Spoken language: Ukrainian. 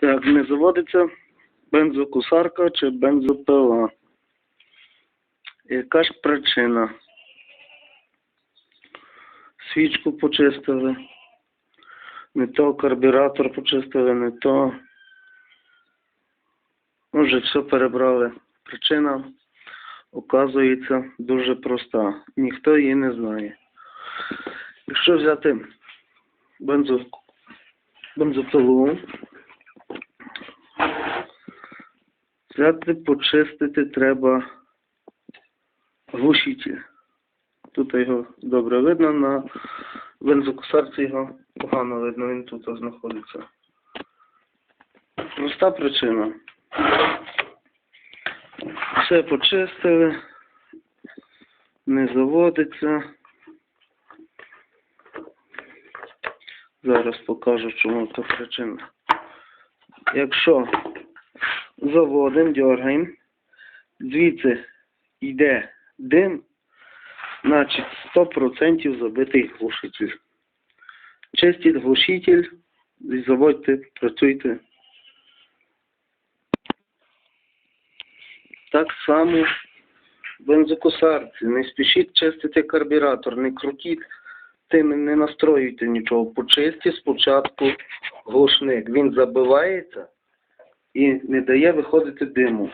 Так, не заводиться бензокусарка чи бензопила. Яка ж причина? Свічку почистили. Не то карбюратор почистили, не то. Може, все перебрали. Причина, оказується, дуже проста. Ніхто її не знає. Якщо взяти бензо, бензопилу, взяти, почистити треба глушитель. Тут його добре видно, на бензокосарці його погано видно, він тут знаходиться. Проста причина. Все почистили, не заводиться. Зараз покажу, чому це причина. Якщо заводимо, дергаємо, звідси йде дим, значить 100% забитий глушитель. Чистіть глушитель, заводьте, працюйте. Так само бензокосарці. Не спішіть чистити карбюратор, не крутіть тим, не настроюйте нічого. Почистіть спочатку глушник. Він забивається і не дає виходити диму.